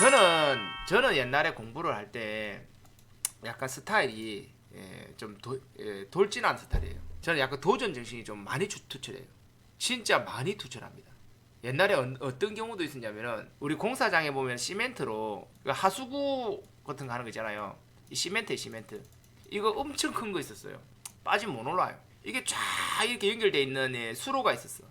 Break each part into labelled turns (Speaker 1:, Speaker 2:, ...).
Speaker 1: 저는 저는 옛날에 공부를 할 때 약간 스타일이 예, 좀 도, 예, 돌진한 스타일이에요. 저는 약간 도전 정신이 좀 많이 투- 투철해요. 진짜 많이 투철합니다. 옛날에 어, 떤 경우도 있었냐면은 우리 공사장에 보면 시멘트로 그 하수구 같은 거 하는 거 있잖아요. 이 시멘트 시멘트 이거 엄청 큰 거 있었어요. 빠지면 못 올라요. 이게 쫙 이렇게 연결돼 있는 예, 수로가 있었어.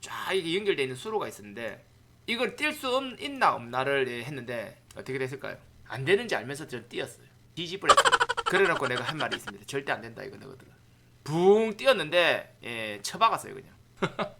Speaker 1: 쫙 이렇게 연결돼 있는 수로가 있었는데 이걸 뛸 수 있나 없나를 예, 했는데 어떻게 됐을까요? 안 되는지 알면서 저는 뛰었어요. 뒤집을 했어요. 그래놓고 내가 한 말이 있습니다. 절대 안 된다 이거 너거든. 붕 뛰었는데 예, 쳐박았어요 그냥.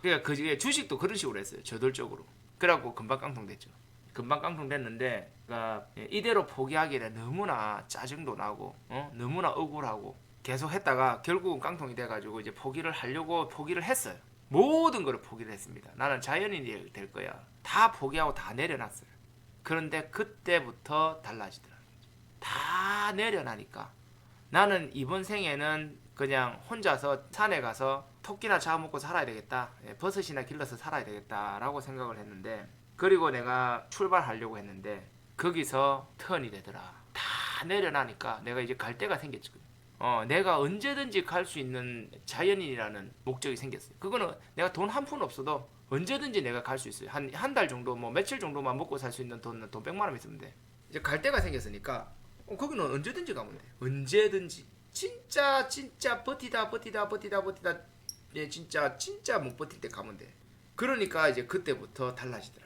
Speaker 1: 그러니까 그 중에 주식도 그런 식으로 했어요. 저돌적으로. 그래갖고 금방 깡통 됐죠. 금방 깡통 됐는데 그러니까 예, 이대로 포기하기에 너무나 짜증도 나고 어? 너무나 억울하고 계속 했다가 결국은 깡통이 돼가지고 이제 포기를 하려고 포기를 했어요. 모든 거를 포기를 했습니다. 나는 자연인이 될 거야. 다 포기하고 다 내려놨어요. 그런데 그때부터 달라지더라고요. 다 내려놔니까 나는 이번 생에는 그냥 혼자서 산에 가서 토끼나 잡아먹고 살아야 되겠다. 예, 버섯이나 길러서 살아야 되겠다라고 생각을 했는데 그리고 내가 출발하려고 했는데 거기서 턴이 되더라. 다 내려놔니까 내가 이제 갈 데가 생겼지. 어, 내가 언제든지 갈 수 있는 자연인이라는 목적이 생겼어요. 그거는 내가 돈 한 푼 없어도 언제든지 내가 갈 수 있어요. 한 한 달 정도 뭐 며칠 정도만 먹고 살 수 있는 돈은 돈 100만 원 있으면 돼. 이제 갈 데가 생겼으니까 어, 거기는 언제든지 가면 돼. 언제든지. 진짜 진짜 버티다 버티다 버티다 버티다 예 진짜 진짜 못 버틸 때 가면 돼. 그러니까 이제 그때부터 달라지더라는 거지.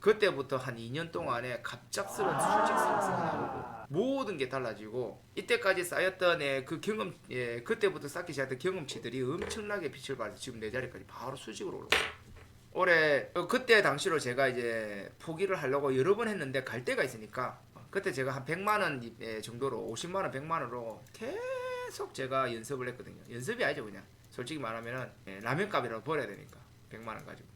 Speaker 1: 그때부터 한 2년 동안에 갑작스러운 수직성이 나오고 모든 게 달라지고 이때까지 쌓였던 예, 그 경험 예 그때부터 쌓기 시작했던 경험치들이 엄청나게 빛을 발해서 지금 내 자리까지 바로 수직으로 올라가. 올해 어, 그때 당시로 제가 이제 포기를 하려고 여러 번 했는데 갈 데가 있으니까 그때 제가 한 100만 원 예, 정도로 50만 원, 100만 원으로 계속 제가 연습을 했거든요. 연습이 아니죠 그냥 솔직히 말하면은 예, 라면 값이라도 벌어야 되니까 100만 원 가지고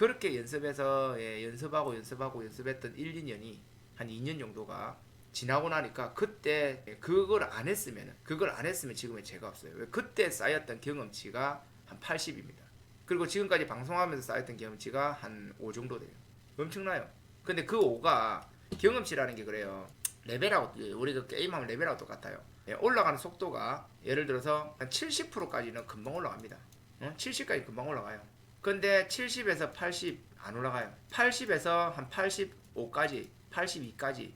Speaker 1: 그렇게 연습해서 예, 연습하고 연습하고 연습했던 1, 2년이 한 2년 정도가 지나고 나니까 그때 예, 그걸 안 했으면 그걸 안 했으면 지금의 제가 없어요. 왜 그때 쌓였던 경험치가 한 80입니다. 그리고 지금까지 방송하면서 쌓였던 경험치가 한 5 정도 돼요. 엄청나요. 근데 그 5가 경험치라는 게 그래요. 레벨하고 예, 우리가 게임하면 레벨하고 똑같아요. 예, 올라가는 속도가 예를 들어서 한 70%까지는 금방 올라갑니다. 어? 70까지 금방 올라가요. 근데 70에서 80 안 올라가요. 80에서 한 85까지, 82까지.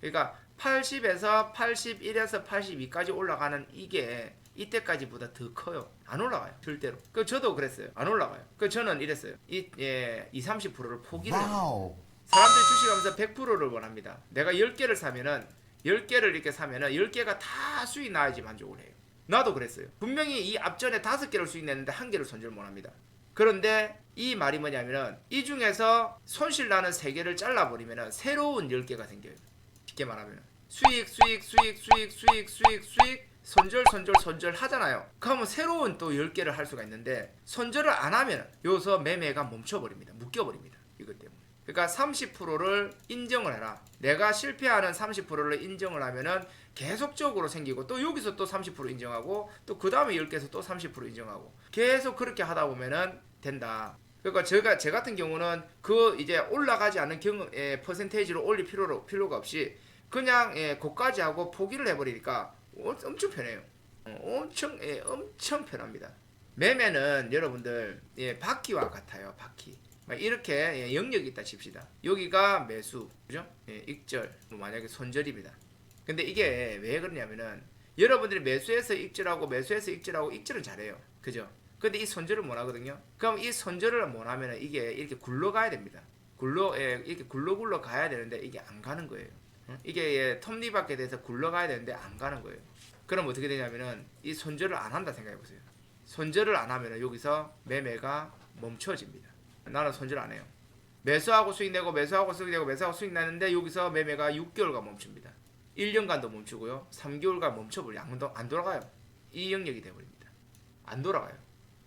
Speaker 1: 그러니까 80에서 81에서 82까지 올라가는 이게 이때까지보다 더 커요. 안 올라가요. 절대로. 그 저도 그랬어요. 안 올라가요. 그 저는 이랬어요. 이 예, 2, 30%를 포기를 해요.
Speaker 2: 와우.
Speaker 1: 사람들이 주식하면서 100%를 원합니다. 내가 10개를 사면은 10개를 이렇게 사면은 10개가 다 수익 나야지 만족을 해요. 나도 그랬어요. 분명히 이 앞전에 5개를 수익 냈는데 한 개를 손절 못 합니다. 그런데 이 말이 뭐냐면은 이 중에서 손실 나는 3개를 잘라 버리면은 새로운 10개가 생겨요. 쉽게 말하면 수익 수익 수익 수익 수익 수익 수익 손절 손절 손절 하잖아요. 그러면 새로운 또 10개를 할 수가 있는데 손절을 안 하면 여기서 매매가 멈춰 버립니다. 묶여 버립니다. 이것 때문에. 그러니까 30%를 인정을 해라. 내가 실패하는 30%를 인정을 하면은 계속적으로 생기고 또 여기서 또 30% 인정하고 또 그 다음에 10개에서 또 30% 인정하고 계속 그렇게 하다 보면은 된다. 그러니까 제가 제 같은 경우는 그 이제 올라가지 않는 경험 예, 퍼센테이지로 올릴 필요로 필요가 없이 그냥 예, 고까지 하고 포기를 해버리니까 어, 엄청 편해요. 어, 엄청 예, 엄청 편합니다. 매매는 여러분들 예, 바퀴와 같아요. 바퀴. 막 이렇게 예, 영역이 있다 칩시다. 여기가 매수, 그죠? 예, 익절, 뭐 만약에 손절입니다. 근데 이게 왜 그러냐면은 여러분들이 매수해서 익절하고 매수해서 익절하고 익절은 잘해요. 그죠? 근데 이 손절을 못 하거든요. 그럼 이 손절을 못 하면은 이게 이렇게 굴러가야 됩니다. 굴러 예, 이렇게 굴러굴러 가야 되는데 이게 안 가는 거예요. 응? 이게 예, 톱니바퀴에 대해서 굴러가야 되는데 안 가는 거예요. 그럼 어떻게 되냐면은 이 손절을 안 한다 생각해 보세요. 손절을 안 하면은 여기서 매매가 멈춰집니다. 나는 손절 안 해요. 매수하고 수익 내고 매수하고 수익 내고 매수하고 수익 나는데 여기서 매매가 6개월간 멈춥니다. 1년간도 멈추고요. 3개월간 멈춰버려 안, 돌아가요. 이 영역이 돼버립니다. 안 돌아가요.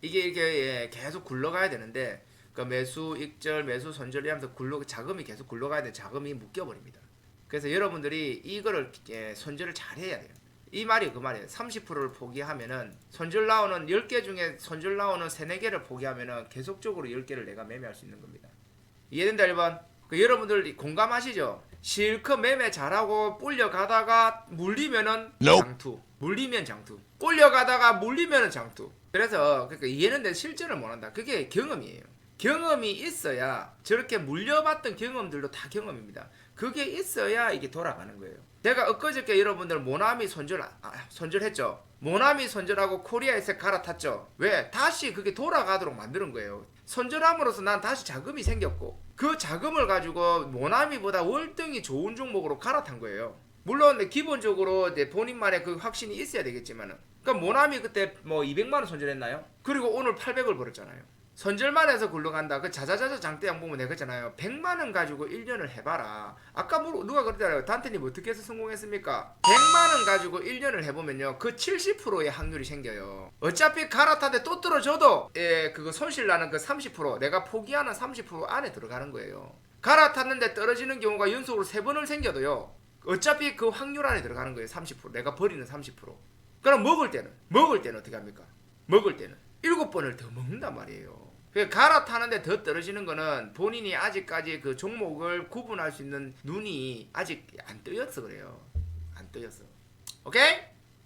Speaker 1: 이게 이렇게 예, 계속 굴러가야 되는데 그 매수 익절 매수 손절이 하면서 굴러 자금이 계속 굴러가야 돼 자금이 묶여버립니다. 그래서 여러분들이 이거를 예, 손절을 잘 해야 돼요. 이 말이 그 말이에요. 30%를 포기하면은 손절 나오는 10개 중에 손절 나오는 3, 4개를 포기하면은 계속적으로 10개를 내가 매매할 수 있는 겁니다. 이해된다 1번? 그 여러분들 공감하시죠? 실컷 매매 잘하고 불려가다가 물리면은. 장투 물리면 장투 불려가다가 물리면은 장투 그래서 그러니까 이해는 돼 실전을 못한다 그게 경험이에요 경험이 있어야 저렇게 물려봤던 경험들도 다 경험입니다 그게 있어야 이게 돌아가는 거예요 제가 엊그저께 여러분들 모나미 손절 아, 손절했죠 모나미 손절하고 코리아에서 갈아탔죠 왜 다시 그게 돌아가도록 만드는 거예요 손절함으로써 난 다시 자금이 생겼고 그 자금을 가지고 모나미보다 월등히 좋은 종목으로 갈아탄 거예요. 물론 네, 기본적으로 이제 본인만의 그 확신이 있어야 되겠지만은 그러니까 모나미 그때 뭐 200만 원 손절했나요? 그리고 오늘 800을 벌었잖아요. 손절만 해서 굴러간다. 그 자자자자 장대양 보면 내가 그랬잖아요. 100만 원 가지고 1년을 해봐라. 아까 뭐 누가 그러잖아요. 단테님 어떻게 해서 성공했습니까? 100만 원 가지고 1년을 해보면요. 그 70%의 확률이 생겨요. 어차피 갈아타는데 또 떨어져도 예, 그거 손실 나는 그 30% 내가 포기하는 30% 안에 들어가는 거예요. 갈아탔는데 떨어지는 경우가 연속으로 세 번을 생겨도요. 어차피 그 확률 안에 들어가는 거예요. 30% 내가 버리는 30%. 그럼 먹을 때는 먹을 때는 어떻게 합니까? 먹을 때는 일곱 번을 더 먹는단 말이에요. 그 갈아타는데 더 떨어지는 거는 본인이 아직까지 그 종목을 구분할 수 있는 눈이 아직 안 뜨였어 그래요. 안 뜨였어. 오케이?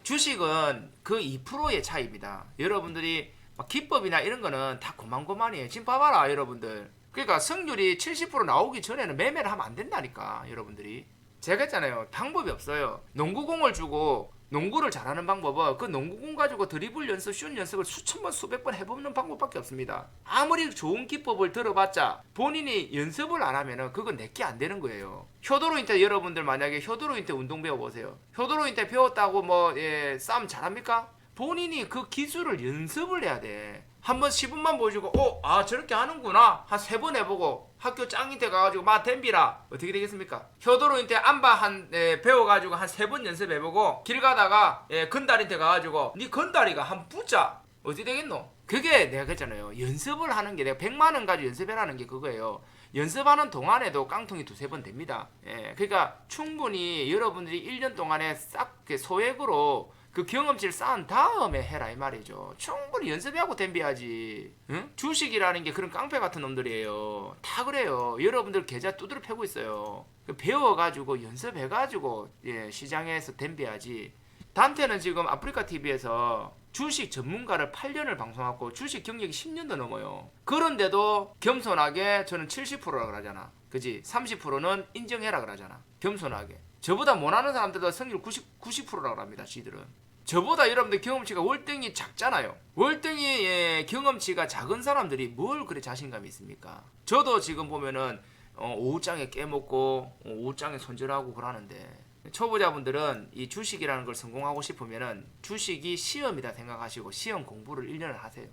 Speaker 1: 주식은 그 2%의 차이입니다. 여러분들이 막 기법이나 이런 거는 다 고만고만이에요. 지금 봐봐라 여러분들. 그러니까 승률이 70% 나오기 전에는 매매를 하면 안 된다니까 여러분들이. 제가 했잖아요. 방법이 없어요. 농구공을 주고 농구를 잘하는 방법은 그 농구공 가지고 드리블 연습, 슛 연습을 수천 번, 수백 번 해보는 방법밖에 없습니다. 아무리 좋은 기법을 들어봤자 본인이 연습을 안 하면은 그건 내게 안 되는 거예요. 효도로인테 여러분들 만약에 효도로인테 운동 배워보세요. 효도로인테 배웠다고 뭐 예, 싸움 잘합니까? 본인이 그 기술을 연습을 해야 돼. 한번 시분만 보여주고, 어, 아 저렇게 하는구나. 한 세 번 해보고 학교 짱인테 가가지고 마 댐비라 어떻게 되겠습니까? 효도로인테 안바 한 예, 배워가지고 한 세 번 연습해보고 길 가다가 예, 건달인테 가가지고 니 건다리가 한 붙자 어떻게 되겠노? 그게 내가 그랬잖아요. 연습을 하는 게 내가 100만 원 가지고 연습해라는 게 그거예요. 연습하는 동안에도 깡통이 두세 번 됩니다. 예, 그러니까 충분히 여러분들이 1년 동안에 싹그 소액으로 그 경험치를 쌓은 다음에 해라 이 말이죠. 충분히 연습하고 덤벼야지. 응? 주식이라는 게 그런 깡패 같은 놈들이에요. 다 그래요. 여러분들 계좌 두드려 패고 있어요. 그 배워가지고 연습해가지고 예, 시장에서 덤벼야지. 단테는 지금 아프리카 TV에서 주식 전문가를 8년을 방송하고 주식 경력이 10년도 넘어요. 그런데도 겸손하게 저는 70%라 그러잖아. 그지? 30%는 인정해라 그러잖아. 겸손하게. 저보다 못하는 사람들도 승률 90, 90%라고 합니다. 지들은. 저보다 여러분들 경험치가 월등히 작잖아요. 월등히 예, 경험치가 작은 사람들이 뭘 그래 자신감이 있습니까? 저도 지금 보면은 어, 오후장에 깨먹고 어, 오후장에 손절하고 그러는데 초보자분들은 이 주식이라는 걸 성공하고 싶으면은 주식이 시험이다 생각하시고 시험 공부를 1년을 하세요.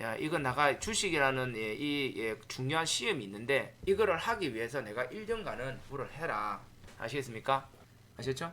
Speaker 1: 야, 이건 나가 주식이라는 예, 이 예, 중요한 시험이 있는데 이거를 하기 위해서 내가 1년간은 공부를 해라. 아시겠습니까? 아셨죠?